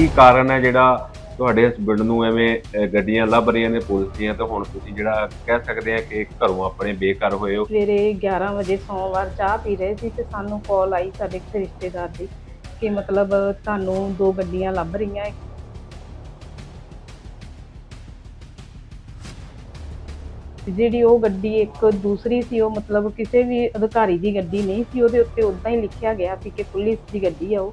ਕੀ ਕਾਰਨ ਹੈ ਜਿਹੜਾ ਤੁਹਾਡੇ ਹਸਬੰਡ ਨੂੰ ਐਵੇਂ ਅਹ, ਗੱਡੀਆਂ ਲੱਭ ਰਹੀਆਂ ਨੇ ਪੁਲਿਸ ਦੀਆਂ ਤੇ ਹੁਣ ਤੁਸੀਂ ਜਿਹੜਾ ਕਹਿ ਸਕਦੇ ਆ ਕਿ ਘਰੋਂ ਆਪਣੇ ਬੇਘਰ ਹੋਏ ਹੋ? ਸਵੇਰੇ 11 ਵਜੇ ਸੋਮਵਾਰ ਚਾਹ ਪੀ ਰਹੇ ਸੀ ਤੇ ਸਾਨੂੰ ਕਾਲ ਆਈ ਸਾਡੇ ਕਿਸੇ ਰਿਸ਼ਤੇਦਾਰ ਦੀ ਕਿ ਮਤਲਬ ਤੁਹਾਨੂੰ ਦੋ ਗੱਡੀਆਂ ਲੱਭ ਰਹੀਆਂ ਤੇ ਜਿਹੜੀ ਉਹ ਗੱਡੀ ਇੱਕ ਦੂਸਰੀ ਸੀ ਉਹ ਮਤਲਬ ਕਿਸੇ ਵੀ ਅਧਿਕਾਰੀ ਦੀ ਗੱਡੀ ਨਹੀਂ ਸੀ ਉਹਦੇ ਉੱਤੇ ਉਦਾਂ ਹੀ ਲਿਖਿਆ ਗਿਆ ਸੀ ਕਿ ਪੁਲਿਸ ਦੀ ਗੱਡੀ ਆ ਉਹ।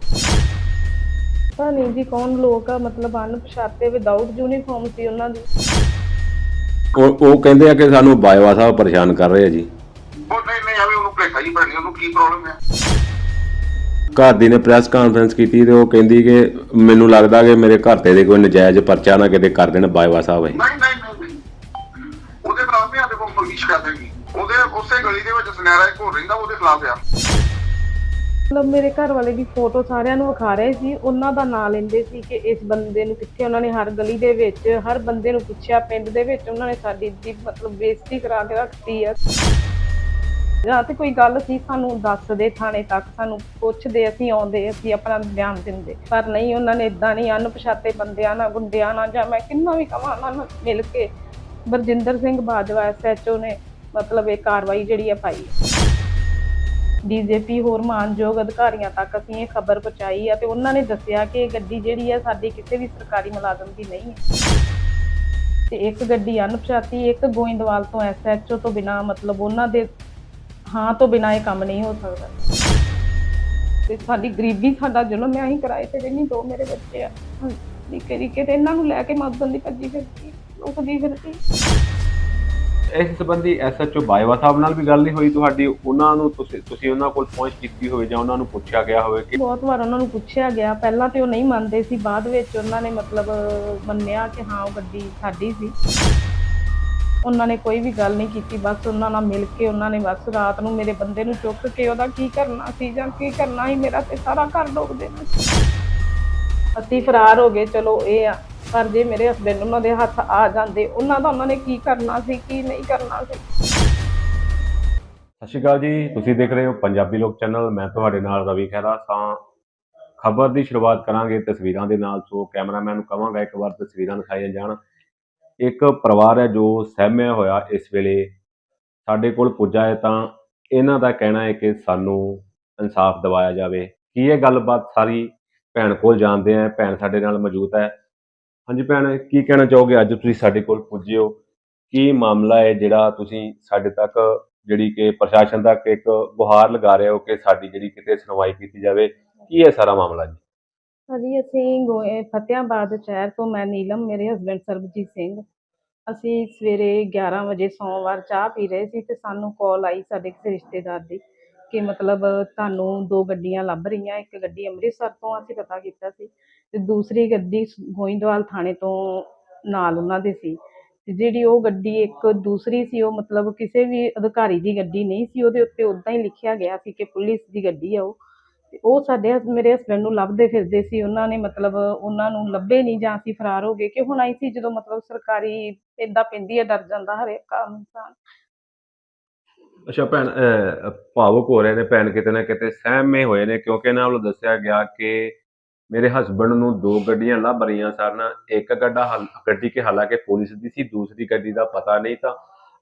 ਪਤਾ ਨਹੀਂ ਜੀ ਕੌਣ ਲੋਕ ਆ ਮਤਲਬ ਅਣਪਛਾਤੇ ਵਿਦਆਊਟ ਯੂਨੀਫਾਰਮ ਸੀ ਉਹਨਾਂ ਦੀ। ਉਹ ਉਹ ਕਹਿੰਦੇ ਆ ਕਿ ਸਾਨੂੰ ਬਾਇਵਾ ਸਾਹਿਬ ਪਰੇਸ਼ਾਨ ਕਰ ਰਹੇ ਆ ਜੀ। ਉਹ ਨਹੀਂ ਨਹੀਂ ਐਵੇਂ ਉਹਨੂੰ ਭੇਖਾ ਹੀ ਬਣੀ ਉਹਨੂੰ ਕੀ ਪ੍ਰੋਬਲਮ ਹੈ ਘਰ ਦੀ ਨੇ ਪ੍ਰੈਸ ਕਾਨਫਰੰਸ ਕੀਤੀ ਤੇ ਉਹ ਕਹਿੰਦੀ ਕਿ ਮੈਨੂੰ ਲੱਗਦਾ ਕਿ ਮੇਰੇ ਘਰ ਤੇ ਦੇ ਕੋਈ ਨਜਾਇਜ਼ ਪਰਚਾ ਨਾ ਕਿਤੇ ਕਰ ਦੇਣ ਬਾਇਵਾ ਸਾਹਿਬ ਹੈ ਨਹੀਂ ਨਹੀਂ ਨਹੀਂ ਨਹੀਂ। ਉਹਦੇ ਖਿਲਾਫ ਵੀ ਸਾਡੇ ਕੋਲ ਪੁਲਿਸ ਕਰ ਦੇਗੀ। ਉਹਦੇ ਉਸੇ ਗਲੀ ਦੇ ਵਿੱਚ ਸੁਨਹਿਰਾ ਇੱਕ ਹੋਰ ਰਹਿੰਦਾ ਉਹਦੇ ਖਿਲਾਫ ਆ। ਮਤਲਬ ਮੇਰੇ ਘਰ ਵਾਲੇ ਦੀ ਫੋਟੋ ਸਾਰਿਆਂ ਨੂੰ ਵਿਖਾ ਰਹੇ ਸੀ, ਉਹਨਾਂ ਦਾ ਨਾਂ ਲੈਂਦੇ ਸੀ ਕਿ ਇਸ ਬੰਦੇ ਨੂੰ ਕਿੱਥੇ ਉਹਨਾਂ ਨੇ ਹਰ ਗਲੀ ਦੇ ਵਿੱਚ, ਹਰ ਬੰਦੇ ਨੂੰ ਪੁੱਛਿਆ, ਪਿੰਡ ਦੇ ਵਿੱਚ ਉਹਨਾਂ ਨੇ ਸਾਡੀ ਦੀ ਮਤਲਬ ਬੇਇੱਜ਼ਤੀ ਕਰਾ ਕੇ ਰੱਖਤੀ ਆ। ਜਾਂ ਤੇ ਕੋਈ ਗੱਲ ਸੀ, ਸਾਨੂੰ ਦੱਸਦੇ ਥਾਣੇ ਤੱਕ, ਸਾਨੂੰ ਪੁੱਛਦੇ, ਅਸੀਂ ਆਉਂਦੇ, ਅਸੀਂ ਆਪਣਾ ਬਿਆਨ ਦਿੰਦੇ। ਪਰ ਨਹੀਂ, ਉਹਨਾਂ ਨੇ ਇਦਾਂ ਨਹੀਂ, ਅਣਪਛਾਤੇ ਬੰਦਿਆਂ ਨਾਲ, ਗੁੰਡਿਆਂ ਨਾਲ, ਜਾਂ ਮੈਂ ਕਿੰਨਾ ਵੀ ਕਵਾਂ ਉਹਨਾਂ ਨਾਲ ਮਿਲ ਕੇ, ਬਰਜਿੰਦਰ ਸਿੰਘ ਬਾਜਵਾ ਐਸਐਚਓ ਨੇ ਮਤਲਬ ਇਹ ਕਾਰਵਾਈ ਜਿਹੜੀ ਆ ਪਾਈ। ਡੀਜੀਪੀ ਹੋਰ ਮਾਨਯੋਗ ਅਧਿਕਾਰੀਆਂ ਤੱਕ ਅਸੀਂ ਇਹ ਖਬਰ ਪਹੁੰਚਾਈ ਆ ਤੇ ਉਹਨਾਂ ਨੇ ਦੱਸਿਆ ਕਿ ਇਹ ਗੱਡੀ ਜਿਹੜੀ ਆ ਸਾਡੀ ਕਿਸੇ ਵੀ ਸਰਕਾਰੀ ਮੁਲਾਜ਼ਮ ਦੀ ਨਹੀਂ ਹੈ। ਤੇ ਇੱਕ ਗੱਡੀ ਅਣਪਛਾਤੀ, ਇੱਕ ਗੋਇੰਦਵਾਲ ਤੋਂ ਐਸਐਚਓ ਤੋਂ ਬਿਨਾ, ਮਤਲਬ ਉਹਨਾਂ ਦੇ ਹਾਂ ਤੋਂ ਬਿਨਾ ਇਹ ਕੰਮ ਨਹੀਂ ਹੋ ਸਕਦਾ। ਤੇ ਸਾਡੀ ਗਰੀਬੀ, ਸਾਡਾ ਜ਼ੁਲਮ ਹੈ ਅਸੀਂ ਕਿਰਾਏ ਤੇ ਰਹਿੰਦੀ ਦੋ ਮੇਰੇ ਬੱਚੇ ਆ। ਨਿੱਕੇ ਨਿੱਕੇ ਤੇ ਇਹਨਾਂ ਨੂੰ ਲੈ ਕੇ ਮਦਨ ਦੀ ਭੱਜੀ ਫਿਰਦੀ ਲੁਕਦੀ ਫਿਰਦੀ ਇਸ ਸੰਬੰਧੀ ਐਸਐਚਓ ਬਾਇਵਾ ਸਾਹਿਬ ਨਾਲ ਵੀ ਗੱਲ ਨਹੀਂ ਹੋਈ ਤੁਹਾਡੀ। ਉਹਨਾਂ ਨੂੰ ਤੁਸੀਂ ਤੁਸੀਂ ਉਹਨਾਂ ਕੋਲ ਪਹੁੰਚ ਕੀਤੀ ਹੋਵੇ ਜਾਂ ਉਹਨਾਂ ਨੂੰ ਪੁੱਛਿਆ ਗਿਆ ਹੋਵੇ ਕਿ ਬਹੁਤ ਵਾਰ ਉਹਨਾਂ ਨੂੰ ਪੁੱਛਿਆ ਗਿਆ। ਪਹਿਲਾਂ ਤੇ ਉਹ ਨਹੀਂ ਮੰਨਦੇ ਸੀ। ਬਾਅਦ ਵਿੱਚ ਉਹਨਾਂ ਨੇ ਮਤਲਬ ਮੰਨਿਆ ਕਿ ਹਾਂ, ਉਹ ਗੱਡੀ ਸਾਡੀ ਸੀ। ਉਹਨਾਂ ਨੇ ਕੋਈ ਵੀ ਗੱਲ ਨਹੀਂ ਕੀਤੀ। ਬਸ ਉਹਨਾਂ ਨਾਲ ਮਿਲ ਕੇ ਉਹਨਾਂ ਨੇ ਬਸ ਰਾਤ ਨੂੰ ਮੇਰੇ ਬੰਦੇ ਨੂੰ ਚੁੱਕ ਕੇ ਉਹਦਾ ਕੀ ਕਰਨਾ ਸੀ ਜਾਂ ਕੀ ਕਰਨਾ ਸੀ, ਮੇਰਾ ਤੇ ਸਾਰਾ ਘਰ ਡੋਬ ਦੇਣਾ ਸੀ। ਅਸੀਂ ਫਰਾਰ ਹੋ ਗਏ। ਚਲੋ, ਇਹ ਆ ਪਰ ਜੇ ਮੇਰੇ ਹਸਬੰਡ ਉਹਨਾਂ ਦੇ ਹੱਥ ਆ ਜਾਂਦੇ, ਉਹਨਾਂ ਦਾ ਉਹਨਾਂ ਨੇ ਕੀ ਕਰਨਾ ਸੀ, ਕੀ ਨਹੀਂ ਕਰਨਾ ਸੀ? ਸਤਿ ਸ਼੍ਰੀ ਅਕਾਲ ਜੀ, ਤੁਸੀਂ ਦੇਖ ਰਹੇ ਹੋ ਪੰਜਾਬੀ ਲੋਕ ਚੈਨਲ, ਮੈਂ ਤੁਹਾਡੇ ਨਾਲ ਰਵੀ ਖਹਿਰਾ ਸਾਂ। ਖਬਰ ਦੀ ਸ਼ੁਰੂਆਤ ਕਰਾਂਗੇ ਤਸਵੀਰਾਂ ਦੇ ਨਾਲ, ਸੋ ਕੈਮਰਾਮੈਨ ਨੂੰ ਕਹਾਂਗਾ ਇੱਕ ਵਾਰ ਤਸਵੀਰਾਂ ਦਿਖਾਈਆਂ ਜਾਣ। ਇੱਕ ਪਰਿਵਾਰ ਹੈ ਜੋ ਸਹਿਮਿਆ ਹੋਇਆ ਇਸ ਵੇਲੇ। ਸਾਡੇ ਕੋਲ ਪੁੱਜਾ ਹੈ ਤਾਂ ਇਹਨਾਂ ਦਾ ਕਹਿਣਾ ਹੈ ਕਿ ਸਾਨੂੰ ਇਨਸਾਫ ਦਿਵਾਇਆ ਜਾਵੇ। ਕੀ ਇਹ ਗੱਲਬਾਤ ਸਾਰੀ ਭੈਣ ਕੋਲ ਜਾਣਦੇ ਆ? ਭੈਣ ਸਾਡੇ ਨਾਲ ਮੌਜੂਦ ਹੈ। ਹਾਂਜੀ ਭੈਣ, ਕੀ ਕਹਿਣਾ ਚਾਹੋਗੇ? ਅੱਜ ਤੁਸੀਂ ਸਾਡੇ ਕੋਲ ਪੁੱਜੇ ਹੋ। ਕੀ ਮਾਮਲਾ ਹੈ ਜਿਹੜਾ ਤੁਸੀਂ ਸਾਡੇ ਤੱਕ ਜਿਹੜੀ ਕਿ ਪ੍ਰਸ਼ਾਸਨ ਤੱਕ ਇੱਕ ਗੁਹਾਰ ਲਗਾ ਰਹੇ ਹੋ ਕਿ ਸਾਡੀ ਜਿਹੜੀ ਕਿਤੇ ਸੁਣਵਾਈ ਕੀਤੀ ਜਾਵੇ? ਕੀ ਹੈ ਸਾਰਾ ਮਾਮਲਾ ਜੀ? ਹਾਂਜੀ, ਅਸੀਂ ਫਤਿਆਬਾਦ ਸ਼ਹਿਰ ਤੋਂ, ਮੈਂ ਨੀਲਮ, ਮੇਰੇ ਹਸਬੰਡ ਸਰਬਜੀਤ ਸਿੰਘ। ਅਸੀਂ ਸਵੇਰੇ 11 ਵਜੇ ਸੋਮਵਾਰ ਚਾਹ ਪੀ ਰਹੇ ਸੀ ਤੇ ਸਾਨੂੰ ਕਾਲ ਆਈ ਸਾਡੇ ਕਿਸੇ ਰਿਸ਼ਤੇਦਾਰ ਦੀ ਕਿ ਮਤਲਬ ਤੁਹਾਨੂੰ ਦੋ ਗੱਡੀਆਂ ਲੱਭ ਰਹੀਆਂ, ਇੱਕ ਗੱਡੀ ਅੰਮ੍ਰਿਤਸਰ ਤੋਂ ਅਸੀਂ ਪਤਾ ਕੀਤਾ ਸੀ। ਤੇ ਦੂਸਰੀ ਗੱਡੀ ਗੋਇੰਦਵਾਲ ਥਾਣੇ ਤੋਂ ਨਾਲ ਉਹਨਾਂ ਦੇ ਸੀ। ਤੇ ਜਿਹੜੀ ਉਹ ਗੱਡੀ ਇੱਕ ਦੂਸਰੀ ਸੀ, ਉਹ ਮਤਲਬ ਕਿਸੇ ਵੀ ਅਧਿਕਾਰੀ ਦੀ ਗੱਡੀ ਨਹੀਂ ਸੀ, ਉਹਦੇ ਉੱਤੇ ਉਦਾਂ ਹੀ ਲਿਖਿਆ ਗਿਆ ਸੀ ਕਿ ਪੁਲਿਸ ਦੀ ਗੱਡੀ ਆ ਉਹ। ਤੇ ਉਹ ਸਾਡੇ ਮੇਰੇ ਹਸਬੰਡ ਨੂੰ ਲੱਭਦੇ ਫਿਰਦੇ ਸੀ, ਉਹਨਾਂ ਨੇ ਮਤਲਬ ਉਹਨਾਂ ਨੂੰ ਲੱਭੇ ਨਹੀਂ ਜਾਂ ਅਸੀਂ ਫਰਾਰ ਹੋ ਗਏ ਕਿ ਹੁਣ ਆਈ ਸੀ ਜਦੋਂ ਮਤਲਬ ਸਰਕਾਰੀ ਏਦਾਂ ਪੈਂਦੀ ਹੈ ਡਰ ਜਾਂਦਾ ਹਰੇਕ ਆਮ ਇਨਸਾਨ। ਅੱਛਾ ਭੈਣ ਭਾਵੁਕ ਹੋ ਰਹੇ ਨੇ ਭੈਣ ਕਿਤੇ ਨਾ ਕਿਤੇ, ਸਹਿਮੇ ਹੋਏ ਨੇ ਕਿਉਂਕਿ ਇਹਨਾਂ ਵੱਲੋਂ ਦੱਸਿਆ ਗਿਆ ਕਿ ਮੇਰੇ ਹਸਬੰਡ ਨੂੰ ਦੋ ਗੱਡੀਆਂ ਲੱਭ ਰਹੀਆਂ ਸਨ। ਇੱਕ ਗੱਡਾ ਗੱਡੀ ਕਿ ਹਾਲਾਂਕਿ ਪੁਲਿਸ ਦੀ ਸੀ, ਦੂਸਰੀ ਗੱਡੀ ਦਾ ਪਤਾ ਨਹੀਂ ਤਾਂ।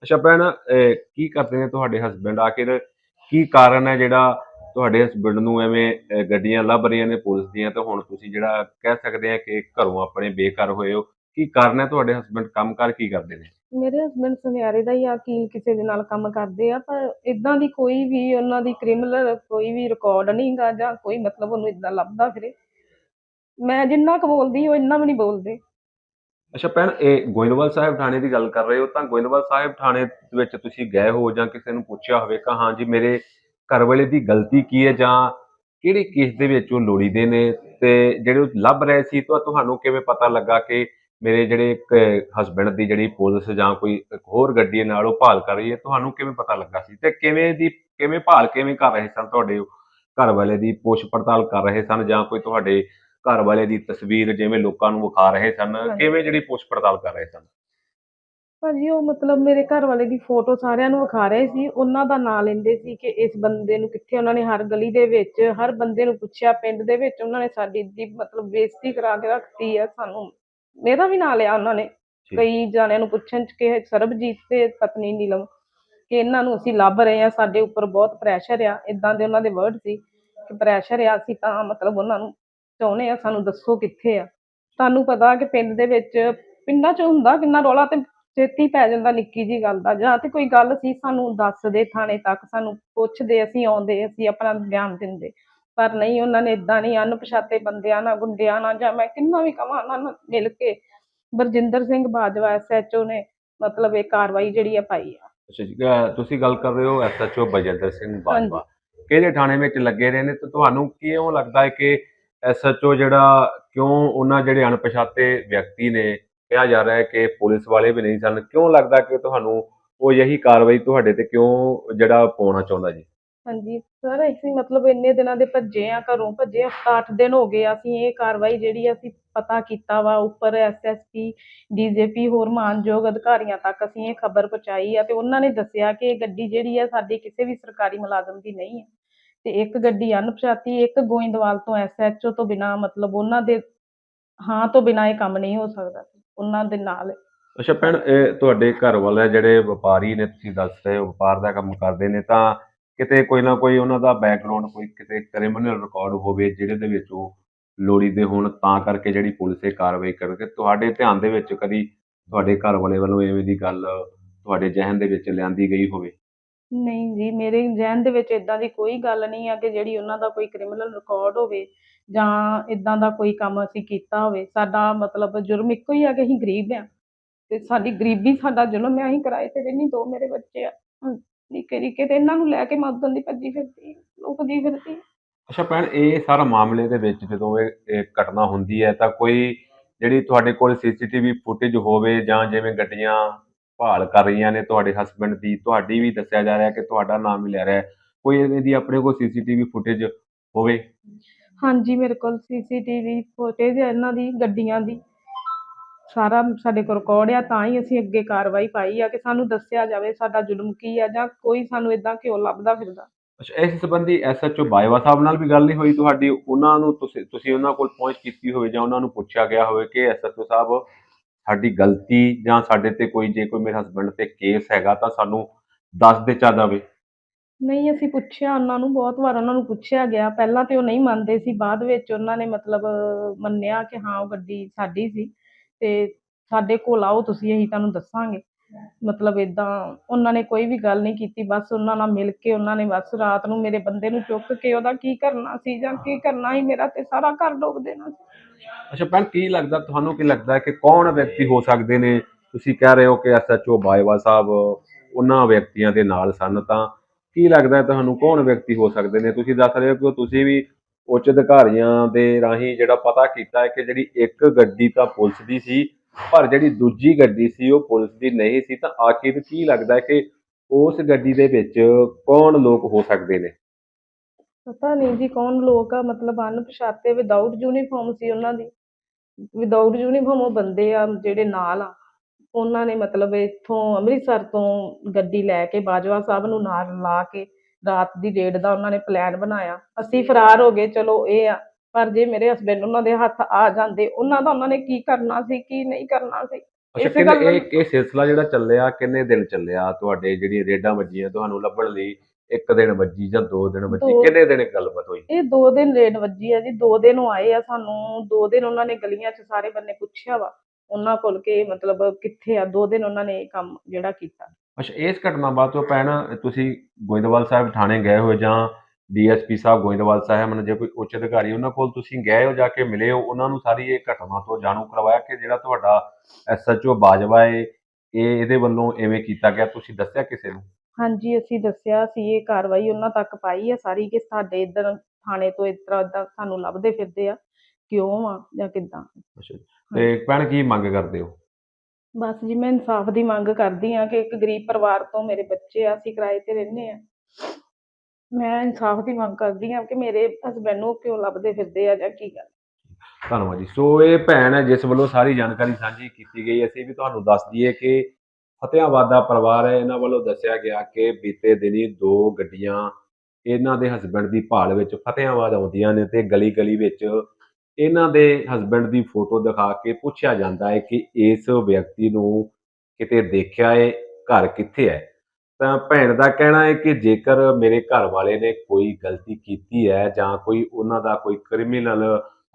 ਅੱਛਾ ਭੈਣ ਕੀ ਕਰਦੇ ਨੇ ਤੁਹਾਡੇ ਹਸਬੰਡ ਆਖਿਰ ਕੀ ਕਾਰਨ ਹੈ ਜਿਹੜਾ ਤੁਹਾਡੇ ਹਸਬੰਡ ਨੂੰ ਐਵੇਂ ਗੱਡੀਆਂ ਲੱਭ ਰਹੀਆਂ ਨੇ ਪੁਲਿਸ ਦੀਆਂ? ਤੇ ਹੁਣ ਤੁਸੀਂ ਜਿਹੜਾ ਕਹਿ ਸਕਦੇ ਆ ਕਿ ਘਰੋਂ ਆਪਣੇ ਬੇਘਰ ਹੋਏ ਹੋ। ਕੀ ਕਾਰਨ ਹੈ ਤੁਹਾਡੇ ਹਸਬੰਡ ਕੰਮਕਾਰ ਕੀ ਕਰਦੇ ਨੇ? ਮੇਰੇ ਹਸਬੰਡ ਸੁਨਿਆਰੇ ਦਾ ਹੀ ਆ ਕਿਸੇ ਦੇ ਨਾਲ ਕੰਮ ਕਰਦੇ ਆ, ਪਰ ਇਦਾਂ ਦੀ ਕੋਈ ਵੀ ਉਹਨਾਂ ਦੀ ਕ੍ਰਿਮੀਨਲ ਕੋਈ ਵੀ ਰਿਕਾਰਡ ਨਹੀਂਗਾ ਜਾਂ ਕੋਈ ਮਤਲਬ ਉਹਨੂੰ ਇਦਾਂ ਲੱਭਦਾ ਫਿਰੇ। ਮੈਂ ਜਿੰਨਾ ਕੁ ਬੋਲਦੀ ਉਹ ਇੰਨਾ ਵੀ ਨਹੀਂ ਬੋਲਦੇ। ਅੱਛਾ ਭੈਣ, ਇਹ ਗੋਇੰਦਵਾਲ ਸਾਹਿਬ ਥਾਣੇ ਦੀ ਗੱਲ ਕਰ ਰਹੇ ਹੋ ਤਾਂ ਗੋਇੰਦਵਾਲ ਸਾਹਿਬ ਥਾਣੇ ਵਿੱਚ ਤੁਸੀਂ ਗਏ ਹੋ ਜਾਂ ਕਿਸੇ ਨੂੰ ਪੁੱਛਿਆ ਹੋਵੇ ਕਿ ਹਾਂ ਜੀ, ਮੇਰੇ ਘਰ ਵਾਲੇ ਦੀ ਗਲਤੀ ਕੀ ਹੈ ਜਾਂ ਕਿਹੜੇ ਕੇਸ ਦੇ ਵਿੱਚ ਉਹ ਲੋੜੀਦੇ ਨੇ ਤੇ ਜਿਹੜੇ ਉਹ ਲੱਭ ਰਹੇ ਸੀ, ਤਾਂ ਤੁਹਾਨੂੰ ਕਿਵੇਂ ਪਤਾ ਲੱਗਾ ਕਿ ਮੇਰੇ ਜਿਹੜੇ ਹਸਬੰਡ ਦੀ ਜਿਹੜੀ ਪੁਲਿਸ ਜਾਂ ਕੋਈ ਹੋਰ ਗੱਡੀ ਨਾਲ ਉਹ ਭਾਲ ਕਰ ਰਹੀ ਹੈ? ਤੁਹਾਨੂੰ ਕਿਵੇਂ ਪਤਾ ਲੱਗਾ ਸੀ ਤੇ ਕਿਵੇਂ ਦੀ, ਕਿਵੇਂ ਭਾਲ ਕਿਵੇਂ ਕਰ ਰਹੇ ਸਨ ਤੁਹਾਡੇ ਉਹ ਘਰ ਵਾਲੇ ਦੀ ਪੁੱਛ ਪੜਤਾਲ ਕਰ ਰਹੇ ਸਨ ਜਾਂ ਕੋਈ ਤੁਹਾਡੇ ਘਰ ਵਾਲੇ ਦੀ ਤਸਵੀਰ ਜਿਵੇਂ ਲੋਕਾਂ ਨੂੰ ਵਿਖਾ ਰਹੇ ਸਨ। ਕਿਵੇਂ ਜਿਹੜੀ ਪੁੱਛ ਪੜਤਾਲ ਕਰ ਰਹੇ ਸਨ ਭਾਜੀ ਉਹ ਮਤਲਬ ਮੇਰੇ ਘਰ ਵਾਲੇ ਦੀ ਫੋਟੋ ਸਾਰਿਆਂ ਨੂੰ ਵਿਖਾ ਰਹੇ ਸੀ ਉਹਨਾਂ ਦਾ ਨਾਂ ਲੈਂਦੇ ਸੀ ਕਿ ਇਸ ਬੰਦੇ ਨੂੰ ਕਿੱਥੇ ਉਹਨਾਂ ਨੇ ਹਰ ਗਲੀ ਦੇ ਵਿੱਚ ਹਰ ਬੰਦੇ ਨੂੰ ਪੁੱਛਿਆ ਪਿੰਡ ਦੇ ਵਿੱਚ ਉਹਨਾਂ ਨੇ ਸਾਡੀ ਦੀ ਮਤਲਬ ਬੇਇੱਜ਼ਤੀ ਕਰਾ ਕੇ ਰੱਖਤੀ ਆ ਸਾਨੂੰ ਮੇਰਾ ਵੀ ਨਾਂ ਲਿਆ ਉਹਨਾਂ ਨੇ। ਕਈ ਜਾਣਿਆਂ ਨੂੰ ਪੁੱਛਣ ਚ ਕਿ ਸਰਬਜੀਤ ਤੇ ਪਤਨੀ ਨੀਲਮ ਕਿ ਇਹਨਾਂ ਨੂੰ ਅਸੀਂ ਲੱਭ ਰਹੇ ਆ ਸਾਡੇ ਉੱਪਰ ਬਹੁਤ ਪ੍ਰੈਸ਼ਰ ਆ ਇਦਾਂ ਦੇ ਉਹਨਾਂ ਦੇ ਵਰਡ ਸੀ ਕਿ ਪ੍ਰੈਸ਼ਰ ਆ ਅਸੀਂ ਤਾਂ ਮਤਲਬ ਉਹਨਾਂ ਨੂੰ ਚਾਹੁੰਦੇ ਆ ਸਾਨੂੰ ਦੱਸੋ ਕਿੱਥੇ ਆ। ਤੁਹਾਨੂੰ ਪਤਾ ਕਿ ਪਿੰਡ ਦੇ ਵਿੱਚ ਪਿੰਡਾਂ 'ਚ ਹੁੰਦਾ ਕਿੰਨਾ ਰੌਲਾ ਤੇ ਛੇਤੀ ਪੈ ਜਾਂਦਾ ਨਿੱਕੀ ਜੀ ਗੱਲ ਦਾ। ਜਾਂ ਤੇ ਕੋਈ ਗੱਲ ਸੀ ਸਾਨੂੰ ਦੱਸਦੇ ਥਾਣੇ ਤੱਕ ਸਾਨੂੰ ਪੁੱਛਦੇ ਅਸੀਂ ਆਉਂਦੇ ਅਸੀਂ ਆਪਣਾ ਬਿਆਨ ਦਿੰਦੇ। ਪਰ ਨਹੀਂ ਉਹਨਾਂ ਨੇ ਇਦਾਂ ਨਹੀਂ ਅਣਪਛਾਤੇ ਬੰਦਿਆਂ ਨਾਲ ਗੁੰਡਿਆਂ ਨਾਲ ਜਾਂ ਮੈਂ ਕਿੰਨਾ ਵੀ ਕਵਾਂ ਉਹਨਾਂ ਨਾਲ ਮਿਲ ਕੇ ਬਰਜਿੰਦਰ ਸਿੰਘ ਬਾਜਵਾ ਐਸਐਚਓ ਨੇ ਮਤਲਬ ਇਹ ਕਾਰਵਾਈ ਜਿਹੜੀ ਆ ਪਾਈ ਆ। ਅੱਛਾ ਜੀ ਤੁਸੀਂ ਗੱਲ ਕਰ ਰਹੇ ਹੋ ਐਸਐਚਓ ਬਜਿੰਦਰ ਸਿੰਘ ਬਾਜਵਾ। ਕਿਹੜੇ ਥਾਣੇ ਵਿੱਚ ਲੱਗੇ ਰਹੇ ਨੇ ਤੇ ਤੁਹਾਨੂੰ ਕਿਉਂ ਲੱਗਦਾ ਹੈ ਕਿ ਐਸਐਚਓ ਜਿਹੜਾ, ਕਿਉਂ ਉਹਨਾਂ ਜਿਹੜੇ ਅਣਪਛਾਤੇ ਵਿਅਕਤੀ ਨੇ, ਕਿਹਾ ਜਾ ਰਿਹਾ ਹੈ ਕਿ ਪੁਲਿਸ ਵਾਲੇ ਵੀ ਨਹੀਂ ਸਨ। ਕਿਉਂ ਲੱਗਦਾ ਕਿ ਤੁਹਾਨੂੰ ਉਹ ਯਹੀ ਕਾਰਵਾਈ ਤੁਹਾਡੇ ਤੇ ਕਿਉਂ ਜਿਹੜਾ ਪਾਉਣਾ ਚਾਹੁੰਦਾ ਜੀ? ਹਾਂਜੀ, ਸਰ, ਅਸੀਂ ਮਤਲਬ ਇੰਨੇ ਦਿਨਾਂ ਦੇ ਭੱਜੇ ਆ, ਘਰੋਂ ਭੱਜੇ 8 ਦਿਨ ਹੋ ਗਏ ਅਸੀਂ ਇਹ ਕਾਰਵਾਈ ਜਿਹੜੀ ਅਸੀਂ ਪਤਾ ਕੀਤਾ ਵਾ, ਉੱਪਰ ਐਸਐਸਪੀ ਡੀਜੀਪੀ ਹੋਰ ਮਾਨਯੋਗ ਅਧਿਕਾਰੀਆਂ ਤੱਕ ਅਸੀਂ ਇਹ ਖਬਰ ਪਹੁੰਚਾਈ ਆ, ਤੇ ਉਹਨਾਂ ਨੇ ਦੱਸਿਆ ਕਿ ਇਹ ਗੱਡੀ ਜਿਹੜੀ ਆ, ਸਾਡੀ ਕਿਸੇ ਵੀ ਸਰਕਾਰੀ ਮੁਲਾਜ਼ਮ ਦੀ ਨਹੀਂ ਹੈ ਤੇ ਇੱਕ ਗੱਡੀ ਅਣਪਛਾਤੀ, ਇੱਕ ਗੋਇੰਦਵਾਲ ਤੋਂ ਐਸਐਚਓ ਤੋਂ ਬਿਨਾ, ਮਤਲਬ ਉਹਨਾਂ ਦੇ ਹਾਂ ਤੋਂ ਬਿਨਾ ਇਹ ਕੰਮ ਨਹੀਂ ਹੋ ਸਕਦਾ ਉਹਨਾਂ ਦੇ ਨਾਲ। ਅੱਛਾ ਭੈਣ, ਇਹ ਤੁਹਾਡੇ ਘਰ ਵਾਲੇ ਜਿਹੜੇ ਵਪਾਰੀ ਨੇ ਤੁਸੀਂ ਦੱਸ ਰਹੇ ਹੋ, ਵਪਾਰ ਦਾ ਕੰਮ ਕਰਦੇ ਨੇ, ਤਾਂ ਕਿਤੇ ਕੋਈ ਨਾ ਕੋਈ ਉਹਨਾਂ ਦਾ ਬੈਕਗ੍ਰਾਉਂਡ ਕੋਈ ਕਿਤੇ ਕ੍ਰਿਮੀਨਲ ਰਿਕਾਰਡ ਹੋਵੇ, ਜਿਹੜੇ ਦੇ ਵਿੱਚ ਉਹ ਲੋੜੀਂਦੇ ਹੋਣ, ਤਾਂ ਕਰਕੇ ਜਿਹੜੀ ਪੁਲਿਸ ਇਹ ਕਾਰਵਾਈ ਕਰਕੇ ਤੁਹਾਡੇ ਧਿਆਨ ਦੇ ਵਿੱਚ ਕਦੀ ਤੁਹਾਡੇ ਘਰ ਵਾਲੇ ਵੱਲੋਂ ਐਵੇਂ ਦੀ ਗੱਲ ਤੁਹਾਡੇ ਜ਼ਿਹਨ ਦੇ ਵਿੱਚ ਲਿਆਂਦੀ ਗਈ ਹੋਵੇ? ਨਹੀਂ ਜੀ, ਮੇਰੇ ਜ਼ਿਹਨ ਦੇ ਵਿੱਚ ਇਦਾਂ ਦੀ ਕੋਈ ਗੱਲ ਨਹੀਂ ਆ ਕਿ ਜਿਹੜੀ ਉਹਨਾਂ ਦਾ ਕੋਈ ਕ੍ਰਿਮੀਨਲ ਰਿਕਾਰਡ ਹੋਵੇ ਜਾਂ ਇਦਾਂ ਦਾ ਕੋਈ ਕੰਮ ਅਸੀਂ ਕੀਤਾ ਹੋਵੇ। ਸਾਡਾ ਮਤਲਬ ਜੁਰਮ ਇੱਕੋ ਹੀ ਆ ਕਿ ਅਸੀਂ ਗਰੀਬ ਆ ਤੇ ਸਾਡੀ ਗਰੀਬੀ, ਸਾਡਾ ਜ਼ੁਲਮ ਆ, ਅਸੀਂ ਕਿਰਾਏ ਤੇ ਰਹਿੰਦੀ ਦੋ ਮੇਰੇ ਬੱਚੇ ਆ। ਨਿੱਕੇ ਨਿੱਕੇ ਤੇ ਇਹਨਾਂ ਨੂੰ ਲੈ ਕੇ ਮੈਂ ਉਦੋਂ ਦੀ ਭੱਜੀ ਫਿਰਦੀ ਲੁਕਦੀ ਫਿਰਦੀ ਅੱਛਾ ਭੈਣ, ਇਹ ਸਾਰਾ ਮਾਮਲੇ ਦੇ ਵਿੱਚ ਜਦੋਂ ਇਹ ਇਹ ਘਟਨਾ ਹੁੰਦੀ ਹੈ ਤਾਂ ਕੋਈ ਜਿਹੜੀ ਤੁਹਾਡੇ ਕੋਲ ਸੀਸੀਟੀਵੀ ਫੁਟੇਜ ਹੋਵੇ ਜਾਂ ਜਿਵੇਂ ਗੱਡੀਆਂ ਭਾਲ ਕਰ ਰਹੀਆਂ ਨੇ ਤੁਹਾਡੇ ਹਸਬੰਡ ਦੀ ਤੁਹਾਡੀ ਵੀ ਦੱਸਿਆ ਜਾ ਰਿਹਾ ਕਿ ਤੁਹਾਡਾ ਨਾਮ ਵੀ ਲੈ ਰਿਹਾ ਹੈ। ਕੋਈ ਇਵੇਂ ਦੀ ਆਪਣੇ ਕੋਲ ਸੀਸੀਟੀਵੀ ਫੁਟੇਜ ਹੋਵੇ? ਹਾਂਜੀ ਮੇਰੇ ਕੋਲ ਸੀਸੀਟੀਵੀ ਫੁਟੇਜ ਹੈ ਇਹਨਾਂ ਦੀ ਗੱਡੀਆਂ ਦੀ। ਸਾਰਾ ਸਾਡੇ ਕੋਲ ਰਿਕਾਰਡ ਆ ਤਾਂ ਹੀ ਅਸੀਂ ਅੱਗੇ ਕਾਰਵਾਈ ਪਾਈ ਆ ਕਿ ਸਾਨੂੰ ਦੱਸਿਆ ਜਾਵੇ ਸਾਡਾ ਜ਼ੁਲਮ ਕੀ ਆ ਜਾਂ ਕੋਈ ਸਾਨੂੰ ਇਦਾਂ ਕਿਉਂ ਲੱਭਦਾ ਫਿਰਦਾ। ਅੱਛਾ ਇਸ ਸੰਬੰਧੀ ਐਸਐਚਓ ਬਾਈਵਾ ਸਾਹਿਬ ਨਾਲ ਵੀ ਗੱਲ ਨਹੀਂ ਹੋਈ ਤੁਹਾਡੀ। ਉਹਨਾਂ ਨੂੰ ਤੁਸੀਂ ਤੁਸੀਂ ਉਹਨਾਂ ਕੋਲ ਪਹੁੰਚ ਕੀਤੀ ਹੋਵੇ ਜਾਂ ਉਹਨਾਂ ਨੂੰ ਪੁੱਛਿਆ ਗਿਆ ਹੋਵੇ ਕਿ ਐਸਐਚਓ ਸਾਹਿਬ ਸਾਡੀ ਗਲਤੀ ਜਾਂ ਸਾਡੇ ਤੇ ਕੋਈ ਜੇ ਕੋਈ ਮੇਰੇ ਹਸਬੰਡ ਤੇ ਕੇਸ ਹੈਗਾ ਤਾਂ ਸਾਨੂੰ ਦੱਸ ਦੇ ਚਾ ਜਾਵੇ। ਨਹੀਂ, ਅਸੀਂ ਪੁੱਛਿਆ, ਉਹਨਾਂ ਨੂੰ ਬਹੁਤ ਵਾਰ ਉਹਨਾਂ ਨੂੰ ਪੁੱਛਿਆ ਗਿਆ। ਪਹਿਲਾਂ ਤੇ ਉਹ ਨਹੀਂ ਮੰਨਦੇ ਸੀ, ਬਾਅਦ ਵਿੱਚ ਉਹਨਾਂ ਨੇ ਮਤਲਬ ਮੰਨਿਆ ਕਿ ਹਾਂ, ਉਹ ਗੱਡੀ ਸਾਡੀ ਸੀ ਤੇ ਸਾਡੇ ਕੋਲ ਆਓ, ਤੁਸੀਂ, ਅਸੀਂ ਤੁਹਾਨੂੰ ਦੱਸਾਂਗੇ। ਮਤਲਬ ਇਦਾਂ ਉਹਨਾਂ ਨੇ ਕੋਈ ਵੀ ਗੱਲ ਨਹੀਂ ਕੀਤੀ, ਬਸ ਉਹਨਾਂ ਨਾਲ ਮਿਲ ਕੇ ਉਹਨਾਂ ਨੇ ਬਸ ਰਾਤ ਨੂੰ ਮੇਰੇ ਬੰਦੇ ਨੂੰ ਚੁੱਕ ਕੇ ਉਹਦਾ ਕੀ ਕਰਨਾ ਸੀ ਜਾਂ ਕੀ ਕਰਨਾ ਸੀ, ਮੇਰਾ ਤੇ ਸਾਰਾ ਘਰ ਡੁੱਬ ਦੇਣਾ ਸੀ। ਅੱਛਾ ਭੈਣ, ਕੀ ਲੱਗਦਾ, ਤੁਹਾਨੂੰ ਕੀ ਲੱਗਦਾ ਕਿ ਕੌਣ ਵਿਅਕਤੀ ਹੋ ਸਕਦੇ ਨੇ? ਤੁਸੀਂ ਕਹਿ ਰਹੇ ਹੋ ਕਿ ਐਸਐਚਓ ਬਾਈਵਾ ਸਾਹਿਬ ਉਹਨਾਂ ਵਿਅਕਤੀਆਂ ਦੇ ਨਾਲ ਸਨ, ਤਾਂ ਕੀ ਲੱਗਦਾ ਤੁਹਾਨੂੰ ਕੌਣ ਵਿਅਕਤੀ ਹੋ ਸਕਦੇ ਨੇ? ਤੁਸੀਂ ਦੱਸ ਰਹੇ ਹੋ ਕਿ ਤੁਸੀਂ ਵੀ ਉੱਚ ਅਧਿਕਾਰੀਆਂ ਦੇ ਰਾਹੀਂ ਜਿਹੜਾ ਪਤਾ ਕੀਤਾ ਹੈ ਕਿ ਜਿਹੜੀ ਇੱਕ ਗੱਡੀ ਤਾਂ ਪੁਲਿਸ ਦੀ ਸੀ ਪਰ ਜਿਹੜੀ ਦੂਜੀ ਗੱਡੀ ਸੀ, ਉਹ ਪੁਲਿਸ ਦੀ ਨਹੀਂ ਸੀ, ਤਾਂ ਆਖਿਰ ਕੀ ਲੱਗਦਾ ਕਿ ਉਸ ਗੱਡੀ ਦੇ ਵਿੱਚ ਕੌਣ ਲੋਕ ਹੋ ਸਕਦੇ ਨੇ? ਪਤਾ ਨਹੀਂ ਜੀ ਕੌਣ ਲੋਕ ਆ, ਮਤਲਬ ਅਣਪਛਾਤੇ ਵਿਦਆਊਟ ਯੂਨੀਫਾਰਮ ਸੀ ਉਹਨਾਂ ਦੀ। ਵਿਦਆਊਟ ਯੂਨੀਫਾਰਮ ਉਹ ਬੰਦੇ ਆ ਜਿਹੜੇ ਨਾਲ ਆ। ਉਹਨਾਂ ਨੇ ਮਤਲਬ ਇੱਥੋਂ ਅੰਮ੍ਰਿਤਸਰ ਤੋਂ ਗੱਡੀ ਲੈ ਕੇ ਬਾਜਵਾ ਸਾਹਿਬ ਨੂੰ ਨਾਲ ਲਾ ਕੇ ਰਾਤ ਦੀ ਰੇਡ ਦਾ ਉਹਨਾਂ ਨੇ ਪਲਾਨ ਬਣਾਇਆ। ਅਸੀਂ ਫਰਾਰ ਹੋ ਗਏ, ਚਲੋ ਇਹ ਆ। ਪਰ ਜੇ ਮੇਰੇ ਹਸਬੰਡ ਉਹਨਾਂ ਦੇ ਹੱਥ ਆ ਜਾਂਦੇ ਉਹਨਾਂ ਦਾ ਉਹਨਾਂ ਨੇ ਕੀ ਕਰਨਾ ਸੀ ਕੀ ਨਹੀਂ ਕਰਨਾ ਸੀ? ਅੱਛਾ ਇਸੇ ਗੱਲ ਕਿੰਨੇ ਇਹ ਇਹ ਸਿਲਸਿਲਾ ਜਿਹੜਾ ਚੱਲਿਆ ਕਿੰਨੇ ਦਿਨ ਚੱਲਿਆ? ਤੁਹਾਡੇ ਜਿਹੜੀ ਰੇਡਾਂ ਵੱਜੀਆਂ ਤੁਹਾਨੂੰ ਲੱਭਣ ਲਈ ਇੱਕ ਦਿਨ ਵੱਜੀ ਜਾਂ ਦੋ ਦਿਨ ਵੱਜੀ? ਦੋ- ਕਿੰਨੇ ਦਿਨ ਇਹ ਗੱਲਬਾਤ ਹੋਈ? ਇਹ ਦੋ ਦਿਨ ਰੇਡ ਵੱਜੀ ਆ ਜੀ ਦੋ ਦਿਨ ਉਹ ਆਏ ਆ ਸਾਨੂੰ ਦੋ ਦਿਨ ਉਹਨਾਂ ਨੇ ਗਲੀਆਂ 'ਚ ਸਾਰੇ ਬੰਨੇ ਪੁੱਛਿਆ ਵਾ ਉਹਨਾਂ ਕੋਲ ਕਿ ਮਤਲਬ ਕਿੱਥੇ ਆ ਦੋ ਦਿਨ ਉਹਨਾਂ ਨੇ ਇਹ ਕੰਮ ਜਿਹੜਾ ਕੀਤਾ। ਅੱਛਾ ਇਸ ਘਟਨਾ ਬਾਅਦ ਤੋਂ ਭੈਣ ਤੁਸੀਂ ਗੋਇੰਦਵਾਲ ਸਾਹਿਬ ਥਾਣੇ ਗਏ ਹੋ ਜਾਂ ਡੀਐਸਪੀ ਸਾਹਿਬ ਗੋਇੰਦਵਾਲ ਸਾਹਿਬ ਨੇ ਜੇ ਕੋਈ ਉੱਚ ਅਧਿਕਾਰੀ ਉਹਨਾਂ ਕੋਲ ਤੁਸੀਂ ਗਏ ਹੋ ਜਾ ਕੇ ਮਿਲੇ ਹੋ ਉਹਨਾਂ ਨੂੰ ਸਾਰੀ ਇਹ ਘਟਨਾ ਤੋਂ ਜਾਣੂ ਕਰਵਾਇਆ ਕਿ ਜਿਹੜਾ ਤੁਹਾਡਾ ਐਸਐਚਓ ਬਾਜਵਾ ਹੈ ਇਹ ਇਹਦੇ ਵੱਲੋਂ ਐਵੇਂ ਕੀਤਾ ਗਿਆ ਤੁਸੀਂ ਦੱਸਿਆ ਕਿਸੇ ਨੂੰ? ਹਾਂਜੀ ਅਸੀਂ ਦੱਸਿਆ ਸੀ ਇਹ ਕਾਰਵਾਈ ਉਹਨਾਂ ਤੱਕ ਪਾਈ ਆ ਸਾਰੀ ਕਿ ਸਾਡੇ ਇੱਧਰ ਥਾਣੇ ਤੋਂ ਇਸ ਤਰ੍ਹਾਂ ਏਦਾਂ ਸਾਨੂੰ ਲੱਭਦੇ ਫਿਰਦੇ ਆ ਕਿਉਂ ਆ ਜਾਂ ਕਿੱਦਾਂ? ਅੱਛਾ ਤੇ ਭੈਣ ਕੀ ਮੰਗ ਕਰਦੇ ਹੋ? ਬਸ ਜੀ ਮੈਂ ਇਨਸਾਫ ਦੀ ਮੰਗ ਕਰਦੀ ਆ ਕਿ ਇੱਕ ਗਰੀਬ ਪਰਿਵਾਰ ਤੋਂ ਮੇਰੇ ਬੱਚੇ ਆ ਅਸੀਂ ਕਿਰਾਏ ਤੇ ਰਹਿੰਦੇ ਆ। ਮੈਂ ਇਨਸਾਫ ਦੀ ਮੰਗ ਕਰਦੀ ਆ ਕਿ ਮੇਰੇ ਹਸਬੰਡ ਨੂੰ ਕਿਉਂ ਲੱਭਦੇ ਫਿਰਦੇ ਆ ਜਾਂ ਕੀ ਗੱਲ। ਧੰਨਵਾਦ ਜੀ। ਸੋ ਇਹ ਭੈਣ ਹੈ, ਜਿਸ ਵੱਲੋਂ ਸਾਰੀ ਜਾਣਕਾਰੀ ਸਾਂਝੀ ਕੀਤੀ ਗਈ ਅਸੀਂ ਵੀ ਤੁਹਾਨੂੰ ਦੱਸ ਦਈਏ ਕਿ ਫਤਿਆਬਾਦ ਦਾ ਪਰਿਵਾਰ ਹੈ। ਇਹਨਾਂ ਵੱਲੋਂ ਦੱਸਿਆ ਗਿਆ ਕਿ ਬੀਤੇ ਦਿਨੀ ਦੋ ਗੱਡੀਆਂ ਇਹਨਾਂ ਦੇ ਹਸਬੰਡ ਦੀ ਭਾਲ ਵਿੱਚ ਫਤਿਆਬਾਦ ਆਉਂਦੀਆਂ ਨੇ ਤੇ ਗਲੀ ਗਲੀ ਵਿੱਚ ਇਹਨਾਂ ਦੇ ਹਸਬੰਡ ਦੀ ਫੋਟੋ ਦਿਖਾ ਕੇ ਪੁੱਛਿਆ ਜਾਂਦਾ ਹੈ ਕਿ ਇਸ ਵਿਅਕਤੀ ਨੂੰ ਕਿਤੇ ਦੇਖਿਆ ਹੈ, ਘਰ ਕਿੱਥੇ ਹੈ। ਤਾਂ ਭੈਣ ਦਾ ਕਹਿਣਾ ਹੈ ਕਿ ਜੇਕਰ ਮੇਰੇ ਘਰ ਵਾਲੇ ਨੇ ਕੋਈ ਗਲਤੀ ਕੀਤੀ ਹੈ ਜਾਂ ਕੋਈ ਉਹਨਾਂ ਦਾ ਕੋਈ ਕ੍ਰਿਮੀਨਲ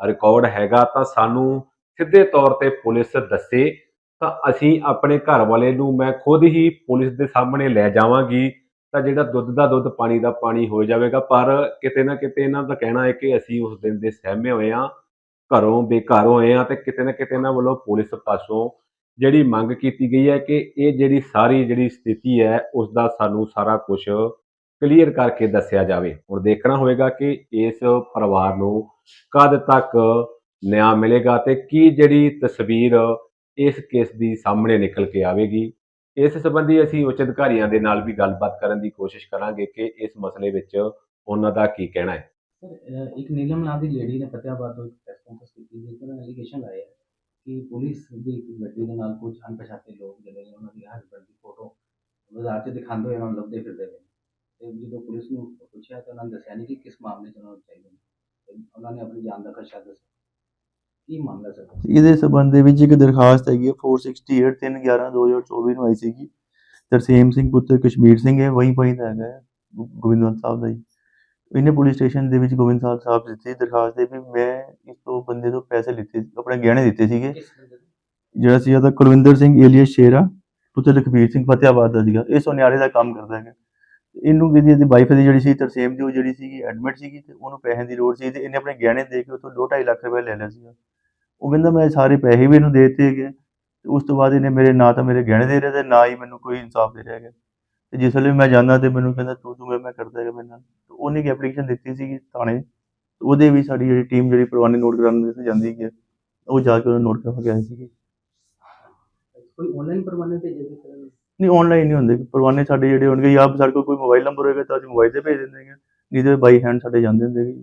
ਰਿਕਾਰਡ ਹੈਗਾ ਤਾਂ ਸਾਨੂੰ ਸਿੱਧੇ ਤੌਰ ਤੇ ਪੁਲਿਸ ਦੱਸੇ, ਤਾਂ ਅਸੀਂ ਆਪਣੇ ਘਰ ਵਾਲੇ ਨੂੰ ਮੈਂ ਖੁਦ ਹੀ ਪੁਲਿਸ ਦੇ ਸਾਹਮਣੇ ਲੈ ਜਾਵਾਂਗੀ, ਤਾਂ ਜਿਹੜਾ ਦੁੱਧ ਦਾ ਦੁੱਧ, ਪਾਣੀ ਦਾ ਪਾਣੀ ਹੋ ਜਾਵੇਗਾ। ਪਰ ਕਿਤੇ ਨਾ ਕਿਤੇ ਇਹਨਾਂ ਦਾ ਕਹਿਣਾ ਹੈ ਕਿ ਅਸੀਂ ਉਸ ਦਿਨ ਦੇ ਸਹਿਮੇ ਹੋਏ ਹਾਂ, ਘਰੋਂ ਬੇਘਰ ਹੋਏ ਹਾਂ ਤੇ ਕਿਤੇ ਨਾ ਕਿਤੇ ਇਹਨਾਂ ਵੱਲੋਂ ਪੁਲਿਸ ਪਾਸੋਂ ਜਿਹੜੀ ਮੰਗ ਕੀਤੀ ਗਈ ਹੈ ਕਿ ਇਹ ਜਿਹੜੀ ਸਾਰੀ ਜਿਹੜੀ ਸਥਿਤੀ ਹੈ ਉਸ ਦਾ ਸਾਨੂੰ ਸਾਰਾ ਕੁਝ ਕਲੀਅਰ ਕਰਕੇ ਦੱਸਿਆ ਜਾਵੇ। ਹੁਣ ਦੇਖਣਾ ਹੋਵੇਗਾ ਕਿ ਇਸ ਪਰਿਵਾਰ ਨੂੰ ਕਦ ਤੱਕ ਨਿਆਂ ਮਿਲੇਗਾ ਤੇ ਕੀ ਜਿਹੜੀ ਤਸਵੀਰ ਇਸ ਕੇਸ ਦੀ ਸਾਹਮਣੇ ਨਿਕਲ ਕੇ ਆਵੇਗੀ। ਇਸ ਸੰਬੰਧੀ ਅਸੀਂ ਉੱਚ ਅਧਿਕਾਰੀਆਂ ਦੇ ਨਾਲ ਵੀ ਗੱਲਬਾਤ ਕਰਨ ਦੀ ਕੋਸ਼ਿਸ਼ ਕਰਾਂਗੇ ਕਿ ਇਸ ਮਸਲੇ ਵਿੱਚ ਉਹਨਾਂ ਦਾ ਕੀ ਕਹਿਣਾ ਹੈ। ਸਰ ਇੱਕ ਨੀਲਮ ਨਾਂ ਦੀ ਲੇਡੀ ਨੇ ਫਤਿਆਬਾਦ ਤੋਂ ਇੱਕ ਪ੍ਰੈਸ ਕਾਨਫਰੰਸ ਕੀਤੀ ਜਿਸ ਵਿੱਚ ਐਲੀਗੇਸ਼ਨ ਲਾਇਆ ਹੈ ਕਿ ਪੁਲਿਸ ਦੀ ਇੱਕ ਗੱਡੀ ਦੇ ਨਾਲ ਕੁਝ ਅਣਪਛਾਤੇ ਲੋਕ ਜਿਹੜੇ ਨੇ ਉਹਨਾਂ ਦੀ ਹਸਬੰਡ ਦੀ ਫੋਟੋ ਬਾਜ਼ਾਰ 'ਚ ਦਿਖਾਉਂਦੇ ਹੋਏ ਉਹਨਾਂ ਨੂੰ ਲੱਭਦੇ ਫਿਰਦੇ ਨੇ। ਤੇ ਜਦੋਂ ਪੁਲਿਸ ਨੂੰ ਪੁੱਛਿਆ ਤਾਂ ਉਹਨਾਂ ਨੇ ਦੱਸਿਆ ਨਹੀਂ ਕਿ ਕਿਸ ਮਾਮਲੇ 'ਚ ਉਹਨਾਂ ਨੂੰ ਚਾਹੀਦੇ ਨੇ ਤੇ ਉਹਨਾਂ ਨੇ ਆਪਣੀ ਜਾਨ ਦਾ ਖਰਚਾ ਦੱਸਿਆ। ਕੀ ਮਾਮਲਾ ਸਰ ਇਹਦੇ ਸਬੰਧ ਦੇ ਵਿੱਚ ਇੱਕ ਦਰਖਾਸਤ ਹੈਗੀ ਹੈ 468 3 11 2024 ਨੂੰ ਆਈ ਸੀਗੀ। ਤਰਸੇਮ ਸਿੰਘ ਪੁੱਤਰ ਕਸ਼ਮੀਰ ਸਿੰਘ ਹੈ ਵਹੀਂ ਵਹੀਂ ਦਾ ਹੈਗਾ ਹੈ, ਗੋਬਿੰਦਵੰਤ ਸਾਹਿਬ ਦਾ ਜੀ। ਇਹਨੇ ਪੁਲਿਸ ਸਟੇਸ਼ਨ ਦੇ ਵਿੱਚ ਗੋਬਿੰਦ ਸਾਹਿਬ ਸਾਹਿਬ ਦਿੱਤੀ ਦਰਖਾਸਤ ਦੇ ਵੀ ਮੈਂ ਇਸ ਤੋਂ ਬੰਦੇ ਤੋਂ ਪੈਸੇ ਲਿੱਤੇ ਆਪਣੇ ਗਹਿਣੇ ਦਿੱਤੇ ਸੀਗੇ? ਜਿਹੜਾ ਸੀ ਉਹਦਾ ਕੁਲਵਿੰਦਰ ਸਿੰਘ ਏਲੀਅਸ ਸ਼ੇਰਾ ਪੁੱਤਰ ਲਖਬੀਰ ਸਿੰਘ ਫਤਿਆਬਾਦ ਦਾ ਸੀਗਾ। ਇਹ ਸੁਨਿਆਰੇ ਦਾ ਕੰਮ ਕਰਦਾ ਹੈਗਾ। ਇਹਨੂੰ ਕਿਹਦੀ ਇਹਦੀ ਵਾਈਫ ਦੀ ਜਿਹੜੀ ਸੀ ਤਰਸੇਮ ਦੀ ਉਹ ਜਿਹੜੀ ਸੀਗੀ ਐਡਮਿਟ ਸੀਗੀ ਤੇ ਉਹਨੂੰ ਪੈਸੇ ਦੀ ਲੋੜ ਸੀ ਤੇ ਇਹਨੇ ਆਪਣੇ ਗਹਿਣੇ ਦੇ ਕੇ ਉਹ ਤੋਂ 2.5 ਲੱਖ ਰੁਪਏ ਲੈ ਲਿਆ ਸੀਗਾ। ਉਹ ਕਹਿੰਦਾ ਮੈਂ ਸਾਰੇ ਪੈਸੇ ਵੀ ਇਹਨੂੰ ਦੇ ਦਿੱਤੇ ਹੈਗੇ ਉਸ ਤੋਂ ਬਾਅਦ ਇਹਨੇ ਮੇਰੇ ਨਾ ਤਾਂ ਮੇਰੇ ਗਹਿਣੇ ਦੇ ਰਿਹਾ ਤੇ ਨਾ ਹੀ ਮੈਨੂੰ ਕੋਈ ਇਨਸਾਫ ਦੇ ਰਿਹਾ ਹੈਗਾ। ਤੇ ਜਿਸ ਵੇਲੇ ਮੈਂ ਜਾਂਦਾ ਤੇ ਮੈਨੂੰ ਕਹਿੰਦਾ ਤੂੰ ਤੂੰ ਮੈਂ ਮੈਂ ਕਰਦਾ ਹੈਗਾ ਮੇਰੇ ਨਾਲ। ਤੇ ਉਹਨੇ ਕੀ ਐਪਲੀਕੇਸ਼ਨ ਦਿੱਤੀ ਸੀਗੀ ਥਾਣੇ? ਤੇ ਉਹਦੇ ਵੀ ਸਾਡੀ ਜਿਹੜੀ ਟੀਮ ਜਿਹੜੀ ਪ੍ਰਵਾਨੀ ਨੋਟ ਕਰਾਉਣ ਦੇ ਜਾਂਦੀ ਹੈ ਉਹ ਜਾ ਕੇ ਉਹਨੂੰ ਨੋਟ ਕਰਵਾ ਕੇ ਆਈ ਸੀਗੀ। ਕੋਈ ਆਨਲਾਈਨ ਪਰਵਾਨੇ ਭੇਜੇ ਸੀ ਸਰ? ਨਹੀਂ ਆਨਲਾਈਨ ਨਹੀਂ ਹੁੰਦੇ। ਪਰਵਾਨੇ ਸਾਡੇ ਜਿਹੜੇ ਹੋਣਗੇ ਜਾਂ ਸਾਡੇ ਕੋਲ ਕੋਈ ਮੋਬਾਈਲ ਨੰਬਰ ਹੋਏਗਾ ਤਾਂ ਅਸੀਂ ਮੋਬਾਈਲ ਤੇ ਭੇਜ ਦਿੰਦੇ ਹਾਂ ਨਹੀਂ ਤੇ ਬਾਈ ਹੈਂਡ ਸਾਡੇ ਜਾਂਦੇ ਹੁੰਦੇ ਹੈਗੇ।